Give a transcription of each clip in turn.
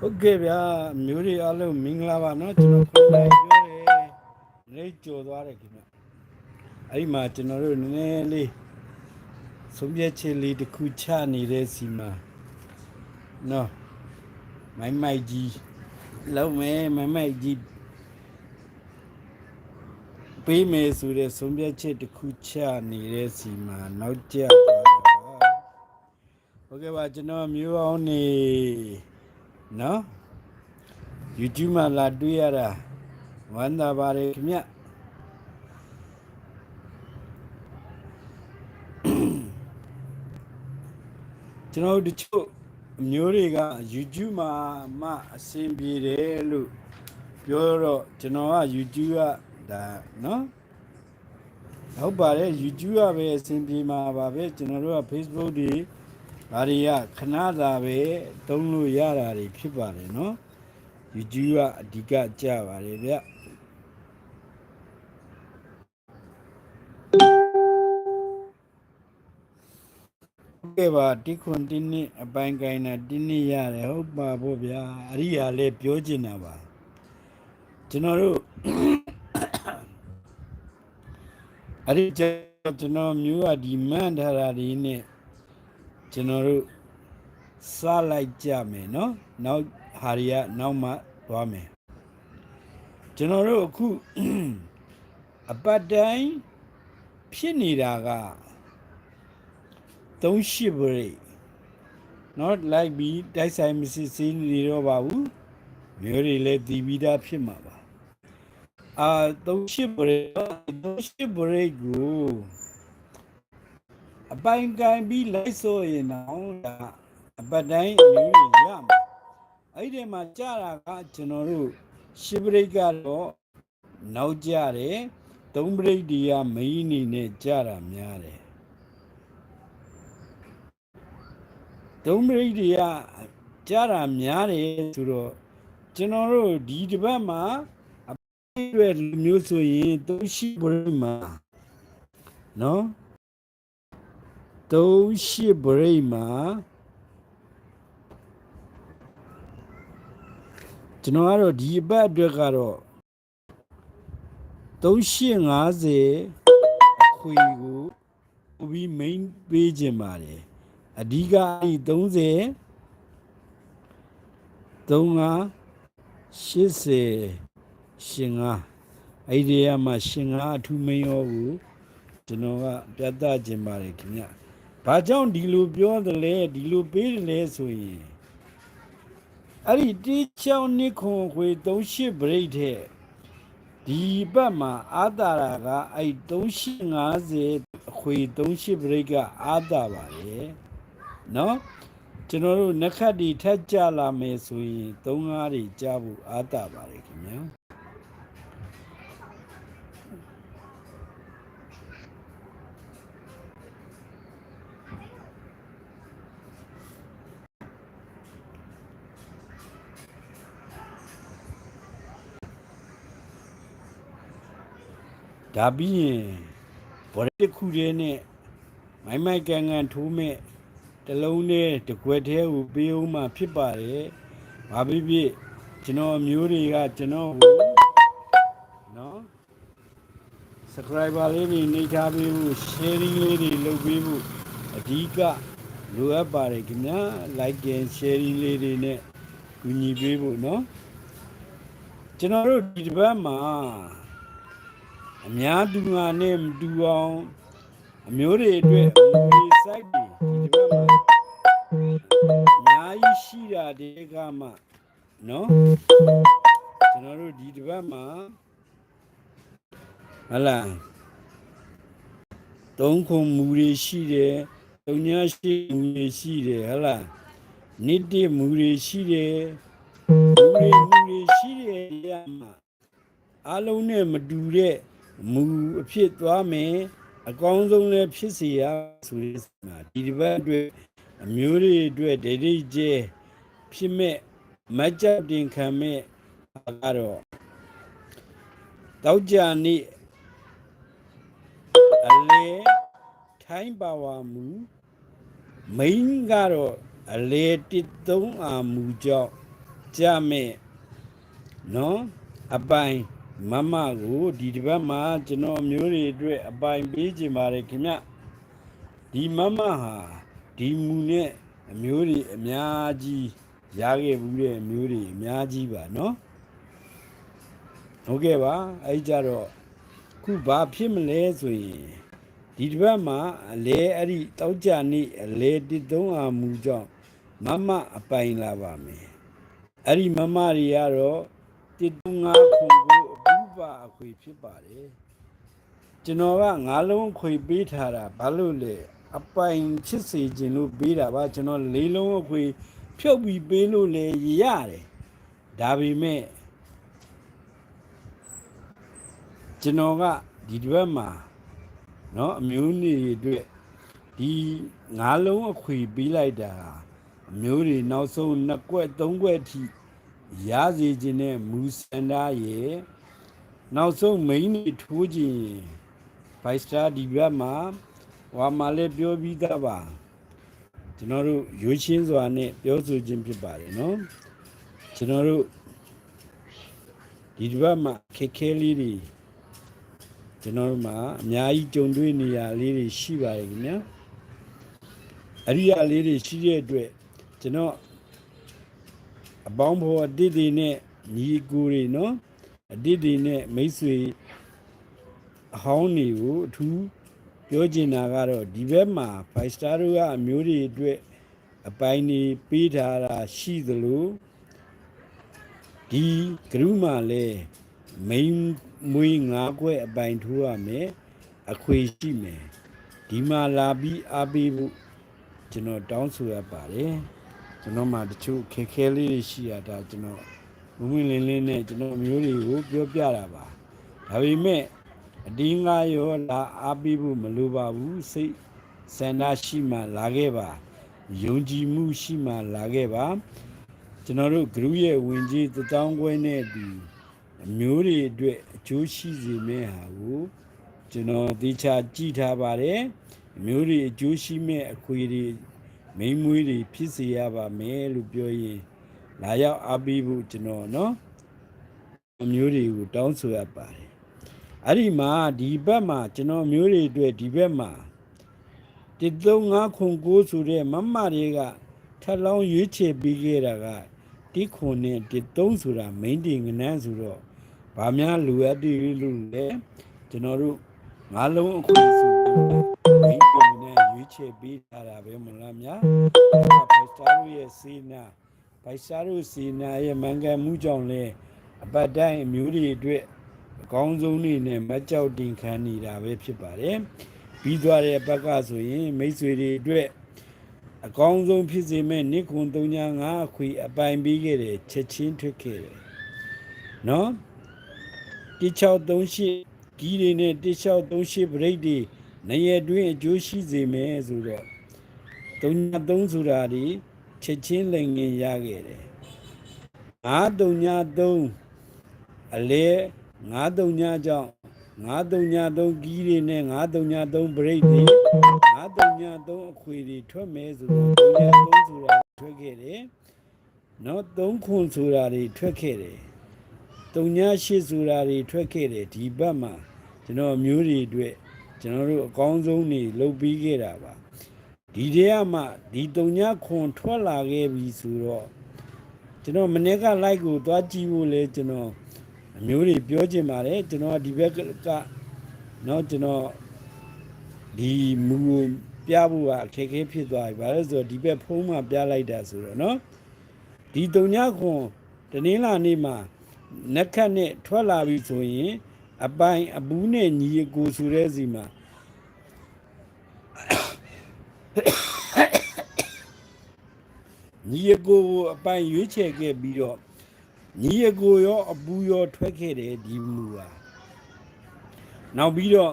ဟုတ်ကဲ့ဗျာမျိုးတွေအားလုံးမင်္ဂလာပါနော်ကျွန်တော်ခုနကပြောတယ်နေကြော်သွားတယ်ခင်ဗျအဲ့ဒီမှာကျွန်တော်တို့နည်းနည်းလေးသုံးပြချေလေးတစ်ခုချနေတဲ့စီမှာနော်မိုင်းမိုက်ကြီးလုံးမယ်မိုင်းမိုက်ကြီးပေးမယ်ဆိုတဲ့သုံးပြချေတစ်ခုချနေတဲ့စီမှာနောက်ကျသွားတာဟုတ်ကဲ့ပါကျွန်တော်မျိုးအောင်နေ နော် YouTube မှာလာတွေ့ရတာဝမ်းသာပါတယ်ခင်ဗျကျွန်တော်တို့တချို့အမျိုးတွေက YouTube မှာမှအဆင်ပြေတယ်လို့ပြောတော့ကျွန်တော်က YouTube ကဒါနော်ဟုတ်ပါတယ် YouTube ကပဲအဆင်ပြေမှာပါပဲကျွန်တော်တို့က Facebook တွေ ဒါတွေကခဏသာပဲတုံးလို့ရတာတွေဖြစ်ပါတယ်နော် YouTube ကအဓိကကြပါတယ်ဗျဟုတ်ကဲ့ပါတိခွန်တင်းနှစ်အပိုင်ကိုင်းတာတင်းနှစ်ရတယ်ဟုတ်ပါဗောဗျာအရိယာလည်းပြောချင်တာပါကျွန်တော်တို့အဲ့ဒီကျကျွန်တော်မျိုးကဒီမန့်ထားတာဒီနဲ့ ကျွန်တော်တို့စလိုက်ကြမယ်နော်နောက်ဟာရီကနောက်မှသွားမယ်ကျွန်တော်တို့အခုအပတ်တိုင်းဖြစ်နေတာက38ဘရိတ်နော်လိုက်ပြီးတိုက်ဆိုင်မစစ်စင်းနေတော့ပါဘူးမျိုးတွေလည်းတီးပြီးသားဖြစ်မှာပါအာ38ဘရိတ်38ဘရိတ်ကို အပိုင်ကန်ပြီးလိုက်ဆိုရင်တော့ဒါအပတ်တိုင်းအမျိုးကြီးရမှာအဲ့ဒီမှာကြာတာကကျွန်တော်တို့ရှစ်ပရိတ်ကတော့နောက်ကြတယ်သုံးပရိတ်ဒီကမင်းအနေနဲ့ကြာတာများတယ်သုံးပရိတ်ဒီကကြာတာများတယ်ဆိုတော့ကျွန်တော်တို့ဒီတစ်ပတ်မှာအပိုင်တွေလူမျိုးဆိုရင်သုံးရှိပရိတ်မှာနော် သုံးရှိဘရိတ်မှာကျွန်တော်ကတော့ဒီအပတ်အတွက်ကတော့350အခွေကိုပို့ပြီး main ပေးခြင်းပါတယ်အဓိကအဲ့30 35 80ရှင်ငါအဲ့ဒီကမှရှင်ငါအထူးမင်းရောကိုကျွန်တော်ကပြသခြင်းပါတယ်ခင်ဗျ ဘာကြောင့်ဒီလိုပြောတယ်လဲဒီလိုပေးတယ်လဲဆိုရင်အဲ့ဒီတီချောင်းနိခွန်ခွေ38ဗရိတ်တဲ့ဒီဘက်မှာအာတာရာကအဲ့350အခွေ38ဗရိတ်ကအာတာပါတယ်နော်ကျွန်တော်တို့နက္ခတ်ဒီထက်ကြလာမယ်ဆိုရင်35တွေကြားဖို့အာတာပါတယ်ခင်ဗျာ ဒါပြီးရင်ဘော်တစ်ခုတည်းနဲ့မိုင်းမိုက်ကန်ကန်ထိုးမဲ့တလုံးနဲ့တကွက်သေးကိုပေးအောင်မှဖြစ်ပါတယ်။ဘာဖြစ်ဖြစ်ကျွန်တော်အမျိုးတွေကကျွန်တော်ကိုနော် subscriber လေးတွေနှိပ်ထားပေးဖို့ sharing လေးတွေလုပ်ပေးဖို့အဓိကလိုအပ်ပါတယ်ခင်ဗျာ like and sharing လေးတွေနဲ့ကူညီပေးဖို့နော်ကျွန်တော်တို့ဒီတစ်ပတ်မှာ အများသူငါနဲ့မတူအောင်အမျိုးတွေအတွက်မူတွေစိုက်တွေဒီတစ်ပတ်မှာအများကြီးရှိတာဒီကမှနော်ကျွန်တော်တို့ဒီတစ်ပတ်မှာဟလာသုံးခုမူတွေရှိတယ်သုံးညာရှိမူတွေရှိတယ်ဟလာနိတိမူတွေရှိတယ်မူတွေမူတွေရှိတယ်ဒီကမှအလုံးနဲ့မတူတဲ့ မူအဖြစ်သွားမယ်အကောင်းဆုံးလည်းဖြစ်စီရဆိုရမှာဒီတစ်ပတ်အတွက်အမျိုးတွေအတွက်ဒိဋ္ဌိကျဲဖြစ်မဲ့မကြပ်တင်ခံမဲ့ကတော့တောက်ကြနေ့အလေထိုင်းပါဝါမူမိန်းကတော့အလေတစ်သုံးအာမူကြောင့်ကြမဲ့နော်အပိုင် မမကိုဒီတစ်ပတ်မှာကျွန်တော်အမျိုးတွေအတွက်အပိုင်ပေးခြင်းပါတယ်ခင်ဗျဒီမမဟာဒီမူနဲ့အမျိုးတွေအများကြီးရခဲ့ဘူးတဲ့အမျိုးတွေအများကြီးပါနော်ဟုတ်ကဲ့ပါအဲ့ကြတော့ခုဘာဖြစ်မလဲဆိုရင်ဒီတစ်ပတ်မှာအလဲအဲ့ဒီတောက်ကြနေ့အလဲတစ်သုံးအာမူကြောင့်မမအပိုင်လာပါမယ်အဲ့ဒီမမတွေကတော့တစ်သုံးငါးခုကို အဘူပါအခွေဖြစ်ပါတယ်ကျွန်တော်ကငါးလုံးအခွေပေးထားတာဘာလို့လဲအပိုင်ဖြစ်စေခြင်းလို့ပေးတာပါကျွန်တော်လေးလုံးအခွေဖြုတ်ပြီးပေးလို့လေရတယ်ဒါပေမဲ့ကျွန်တော်ကဒီတစ်ပတ်မှာเนาะအမျိုးနေတွေအတွက်ဒီငါးလုံးအခွေပေးလိုက်တာအမျိုးတွေနောက်ဆုံးနှစ်ကွက်သုံးကွက်ထိရစေခြင်းနဲ့မူစန္ဒာရဲ့ နောက်ဆုံးမိန်းတွေထိုးခြင်းဘိုက်စတာဒီဘက်မှာဝါမာလည်းပြောပြီးသားပါကျွန်တော်တို့ရွေးချင်းစွာနဲ့ပြောဆိုခြင်းဖြစ်ပါတယ်နော်ကျွန်တော်တို့ဒီတစ်ပတ်မှာခက်ခဲလေးတွေကျွန်တော်တို့မှာအများကြီးကြုံတွေ့နေရလေးတွေရှိပါတယ်ခင်ဗျာအရိယာလေးတွေရှိတဲ့အတွက်ကျွန်တော်အပေါင်းဖော်အတိတ်တွေနဲ့ညီအကိုတွေနော် အတိတ်တွေနဲ့မိတ်ဆွေအဟောင်းတွေကိုအထူးပြောချင်တာကတော့ဒီဘက်မှာ5 star တို့ကအမျိုးတွေအတွက်အပိုင်းနေပေးထားတာရှိသလိုဒီဂရုမှလည်းမိန်မွေးငါးခွဲအပိုင်ထိုးရမယ်အခွေရှိမယ်ဒီမှာလာပြီးအားပေးဖို့ကျွန်တော်တောင်းဆိုရပါတယ်ကျွန်တော်မှတချို့ခဲခဲလေးတွေရှိရတာကျွန်တော် မမွေးလင်းလင်းနဲ့ကျွန်တော်အမျိုးတွေကိုပြောပြတာပါဒါပေမဲ့အတင်းငါရောလာအားပေးဖို့မလိုပါဘူးစိတ်ဆန္ဒရှိမှလာခဲ့ပါယုံကြည်မှုရှိမှလာခဲ့ပါကျွန်တော်တို့ဂရုရဲ့ဝင်ကြီးတထောင်ခွဲနဲ့ဒီအမျိုးတွေအတွက်အကျိုးရှိစေမယ့်ဟာကိုကျွန်တော်သေချာကြည့်ထားပါတယ်အမျိုးတွေအကျိုးရှိမဲ့အခွေတွေမိန်းမွေးတွေဖြစ်စေရပါမယ်လို့ပြောရင် လာရောက်အားပေးဖို့ကျွန်တော်နော်အမျိုးတွေကိုတောင်းဆိုရပါတယ်အဲ့ဒီမှာဒီဘက်မှာကျွန်တော်မျိုးတွေအတွက်ဒီဘက်မှာ135ခွန်6ဆိုတဲ့မမတွေကထပ်လောင်းရွေးချယ်ပြီးခဲ့တာကဒီခွန်နဲ့13ဆိုတာ main တင်ငနန်းဆိုတော့ဗာများလူအပ်တည်လို့လေကျွန်တော်တို့ငါလုံးအခွင့်ဆိုမိတ်ပုံနဲ့ရွေးချယ်ပြီးထားတာပဲမလားများဒါဖက်စတာရဲ့စေနာ ဖိုက်စတာစီနာရဲ့မန်ကန်မှုကြောင့်လဲအပတ်တိုင်းအမျိုးတွေအတွက်အကောင်းဆုံးနေနဲ့မကြောက်တင်ခံနေတာပဲဖြစ်ပါတယ်ပြီးသွားတဲ့ဘက်ကဆိုရင် မိတ်ဆွေတွေအတွက်အကောင်းဆုံးဖြစ်စေမဲ့နိခွန်395အခွေအပိုင်ပြီးခဲ့တယ်ချက်ချင်းထွက်ခဲ့တယ်နော်1638ကြီးတွေနဲ့1638ဗရိတ်တွေနေရတွင်းအကျိုးရှိစေမယ်ဆိုတော့33ဆိုတာဒီ ချက်ချင်းလိန်ငင်ရခဲ့တယ်933အလဲ939ကြောင့်933ကြီးတွေနဲ့933ဗရိတ်တွေ933အခွေတွေထွက်မယ်ဆိုတော့333ဆိုတာထွက်ခဲ့တယ်နော်3ခွန်ဆိုတာတွေထွက်ခဲ့တယ်38ဆိုတာတွေထွက်ခဲ့တယ်ဒီဘက်မှာကျွန်တော်မျိုးတွေအတွက်ကျွန်တော်တို့အကောင်းဆုံးနေလုပ်ပြီးခဲ့တာပါ ဒီတည်းကမှဒီ39ခွန်ထွက်လာခဲ့ပြီဆိုတော့ကျွန်တော်မနေ့က like ကိုသွားကြည့်ဖို့လဲကျွန်တော်အမျိုးတွေပြောချင်ပါတယ်ကျွန်တော်ဒီဘက်ကเนาะကျွန်တော်ဒီမူကိုပြဖို့ကအခက်အခဲဖြစ်သွားပြီဘာလို့ဆိုတော့ဒီဘက်ဖုံးမှပြလိုက်တာဆိုတော့เนาะဒီတုံညခွန်တနင်္လာနေ့မှာနက်ခတ်နဲ့ထွက်လာပြီဆိုရင်အပိုင်အပူးနဲ့ညီအကိုဆိုတဲ့စီမှာ ညီအကိုကိုအပိုင်ရွေးချယ်ခဲ့ပြီးတော့ညီအကိုရောအပူရောထွက်ခဲ့တယ်ဒီမူပါနောက်ပြီးတော့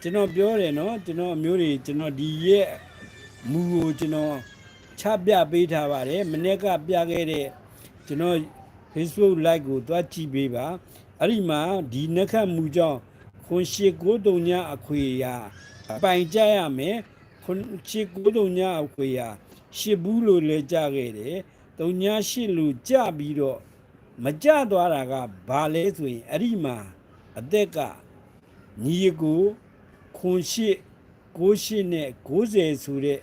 ကျွန်တော်ပြောတယ်နော်ကျွန်တော်အမျိုးတွေကျွန်တော်ဒီရဲ့မူကိုကျွန်တော်ချပြပေးထားပါတယ်မနေ့ကပြခဲ့တဲ့ကျွန်တော် Facebook like ကိုသွားကြည့်ပေးပါအဲ့ဒီမှာဒီနှက်ခတ်မူကြောင့်ခွန်ရှိကိုတုံညာအခွေရာအပိုင်ကြရမယ် ခွန်ရှိကိုတုံညာအခွေရာရှစ်ဘူးလို့လဲကြခဲ့တယ်တုံညာရှိလူကြပြီးတော့မကြသွားတာကဘာလဲဆိုရင်အဲ့ဒီမှာအသက်ကညီကိုခွန်ရှိကိုရှိနဲ့90ဆိုတဲ့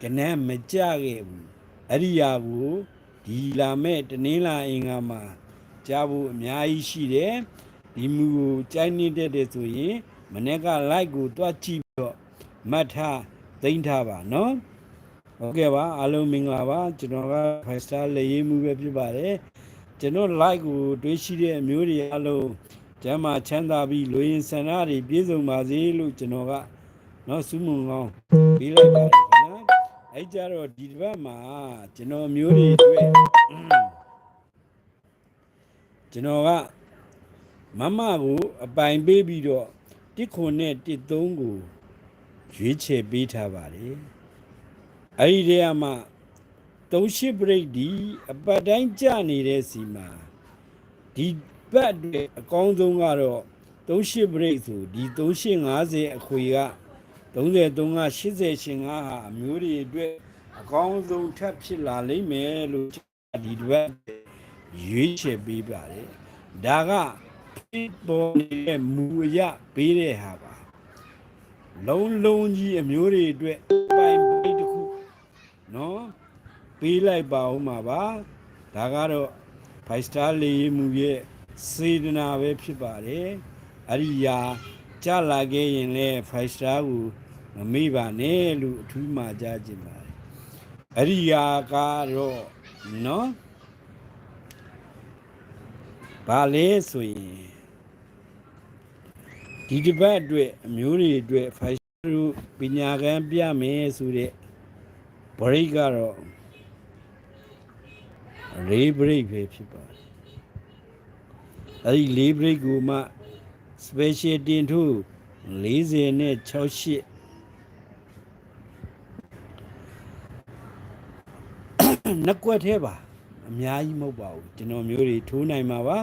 ကနန်းမကြခဲ့ဘူးအဲ့ဒီယာကိုဒီလာမဲ့တနင်္လာအင်္ဂါမှာကြားဖို့အများကြီးရှိတယ်ဒီမူကိုကြိုင်းနေတဲ့တဲ့ဆိုရင်မနေ့က like ကိုတွားကြည့်ပြီးတော့မှတ်ထား သိမ့်ထားပါနော်ဟုတ်ကဲ့ပါအားလုံးမင်္ဂလာပါကျွန်တော်က five star လေရေးမှုပဲဖြစ်ပါတယ်ကျွန်တော် live ကိုတွေးရှိတဲ့အမျိုးတွေအားလုံးကျမ်းမာချမ်းသာပြီးလူရင်ဆန္ဒတွေပြည့်စုံပါစေလို့ကျွန်တော်ကနော်ဆုမွန်ကောင်းပေးလိုက်ပါတယ်နော်အဲကြတော့ဒီတစ်ပတ်မှာကျွန်တော်မျိုးတွေအတွက်ကျွန်တော်ကမမကိုအပိုင်ပေးပြီးတော့1ခုနဲ့1 3ကို ရွေးချယ်ပေးထားပါတယ်အဲ့ဒီတည်းကမှ38ဘရိတ်ဒီအပတ်တိုင်းကြာနေတဲ့စီမှာဒီဘက်တွေအကောင်းဆုံးကတော့38ဘရိတ်ဆိုဒီ3850အခွေက33က80ရှင်ကဟာအမျိုးတွေအတွက်အကောင်းဆုံးထပ်ဖြစ်လာလိမ့်မယ်လို့ဒီတစ်ပတ်ရွေးချယ်ပေးပါတယ်ဒါကဖြစ်ပေါ်နေတဲ့မူအရပေးတဲ့ဟာပါ လုံးလုံးကြီးအမျိုးတွေအတွက်ပိုင်ပေးတစ်ခုနော်ပေးလိုက်ပါဦးမှာပါဒါကတော့ five star လေးမှုရဲ့စေတနာပဲဖြစ်ပါတယ်အရိယာကြလာခဲ့ရင်လည်း five star ကိုမမေ့ပါနဲ့လို့အထူးမှာကြားခြင်းပါတယ်အရိယာကတော့နော်ဘာလဲဆိုရင် ဒီတစ်ပတ်အတွက်အမျိုးတွေအတွက် five star တို့ပညာကံပြမယ်ဆိုတဲ့ဘရိတ်ကတော့လေးဘရိတ်ပဲဖြစ်ပါတယ်အဲ့ဒီလေးဘရိတ်ကိုမှ special တင်ထု40နဲ့68နှစ်ကွက်သေးပါအများကြီးမဟုတ်ပါဘူးကျွန်တော်မျိုးတွေထိုးနိုင်မှာပါ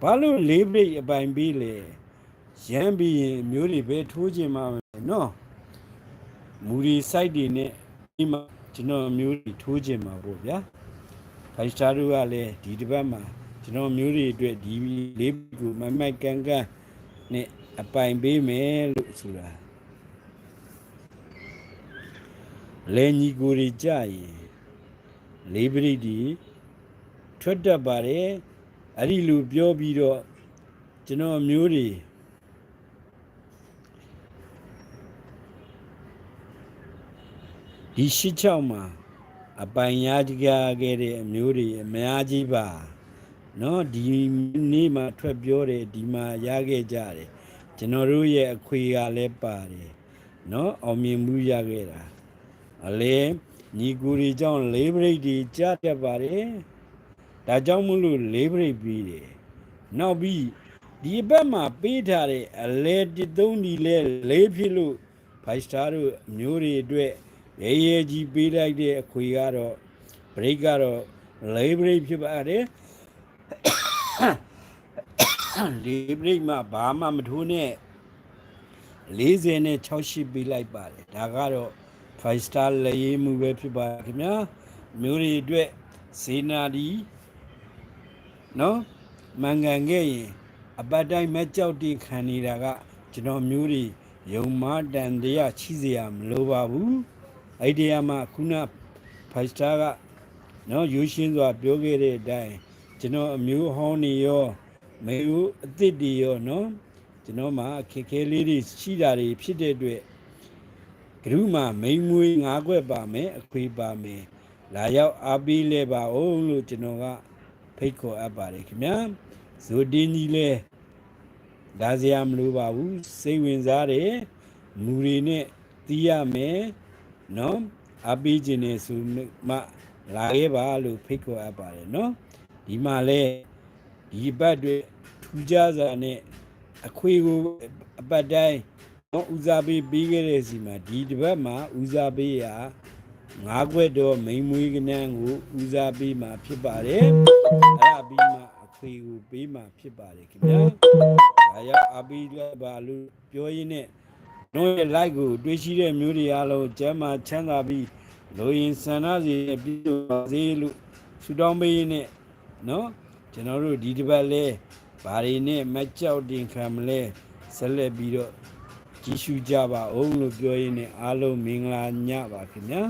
ဘာလို့လေးဘရိတ်အပိုင်ပေးလဲ ရမ်းပြီးရင်မျိုးတွေပဲထိုးခြင်းမှာပဲနော်မူရီစိုက်တွေနဲ့ဒီမှာကျွန်တော်မျိုးတွေထိုးခြင်းမှာပေါ့ဗျာဖိုင်စတာတို့ကလည်းဒီတစ်ပတ်မှာကျွန်တော်မျိုးတွေအတွက်ဒီလေးကိုမမိုက်ကန်ကန်နဲ့အပိုင်ပေးမယ်လို့ဆိုတာလဲညီကိုတွေကြရင်လေးပရိဒီထွက်တတ်ပါတယ်အဲ့ဒီလိုပြောပြီးတော့ကျွန်တော်မျိုးတွေ ဒီရှစ်ချောင်းမှာအပိုင်ရကြခဲ့တဲ့အမျိုးတွေအများကြီးပါနော်ဒီနေ့မှာထွက်ပြောတယ်ဒီမှာရခဲ့ကြတယ်ကျွန်တော်တို့ရဲ့အခွေကလည်းပါတယ်နော်အောင်မြင်မှုရခဲ့တာအလဲညီကူတွေကြောင့်လေးပရိတ်တွေကြားပြပါတယ်ဒါကြောင့်မလို့လေးပရိတ်ပြီးတယ်နောက်ပြီးဒီဘက်မှာပေးထားတဲ့အလဲတသုံးဒီလဲလေးဖြစ်လို့ဖိုက်စတာတို့မျိုးတွေအတွက် ရဲရဲကြီးပေးလိုက်တဲ့အခွေကတော့ဘရိတ်ကတော့လေးဘရိတ်ဖြစ်ပါတယ်လေးဘရိတ်မှာဘာမှမထိုးနဲ့40နဲ့68ပေးလိုက်ပါတယ်ဒါကတော့ five star လေရေးမှုပဲဖြစ်ပါခင်ဗျာမျိုးတွေအတွက်စေနာဒီနော်မန်ကန်ခဲ့ရင်အပတ်တိုင်းမကြောက်တိခံနေတာကကျွန်တော်မျိုးတွေယုံမတန်တရားချီးစရာမလိုပါဘူး အဲ့ဒီမှာခုနဖိုက်စတာကနော်ယူရှင်းစွာပြောခဲ့တဲ့အတိုင်းကျွန်တော်အမျိုးဟောင်းနေရောမေဦးအစ်စ်တွေရောနော်ကျွန်တော်မှာခက်ခဲလေးတွေရှိတာတွေဖြစ်တဲ့အတွက်ဂရုမှာမိန်မွေးငါးခွက်ပါမယ်အခွေပါမယ်လာရောက်အားပေးလဲပါအောင်လို့ကျွန်တော်ကဖိတ်ခေါ်အပ်ပါတယ်ခင်ဗျာဇိုတင်းကြီးလဲဒါစရာမလိုပါဘူးစိတ်ဝင်စားတယ်မူတွေနဲ့တီးရမယ် နော်အပီးခြင်းနေဆိုမှလာခဲ့ပါလို့ဖိတ်ခေါ်အပ်ပါတယ်နော်ဒီမှာလဲဒီဘတ်တွေထူးခြားစွာနဲ့အခွေကိုအပတ်တိုင်းနော်ဦးစားပေးပြီးခဲ့တဲ့စီမှာဒီတစ်ပတ်မှာဦးစားပေးရငါးခွက်တော့မိန်မွေးကနန်းကိုဦးစားပေးမှာဖြစ်ပါတယ်အဲ့ဒါပြီးမှအခွေကိုပေးမှာဖြစ်ပါတယ်ခင်ဗျာဒါရောက်အပီးလိုက်ပါလို့ပြောရင်းနဲ့ တို့ရဲ့ like ကိုတွေးရှိတဲ့မျိုးတွေအားလုံးကျမ်းမာချမ်းသာပြီးလိုရင်ဆန္ဒစီနဲ့ပြည့်စုံပါစေလို့ဆုတောင်းပေးရင်းနဲ့နော်ကျွန်တော်တို့ဒီတစ်ပတ်လဲဘာတွေနဲ့မကြောက်တင်ခံမလဲဆက်လက်ပြီးတော့ကြည့်ရှုကြပါအောင်လို့ပြောရင်းနဲ့အားလုံးမင်္ဂလာညပါခင်ဗျာ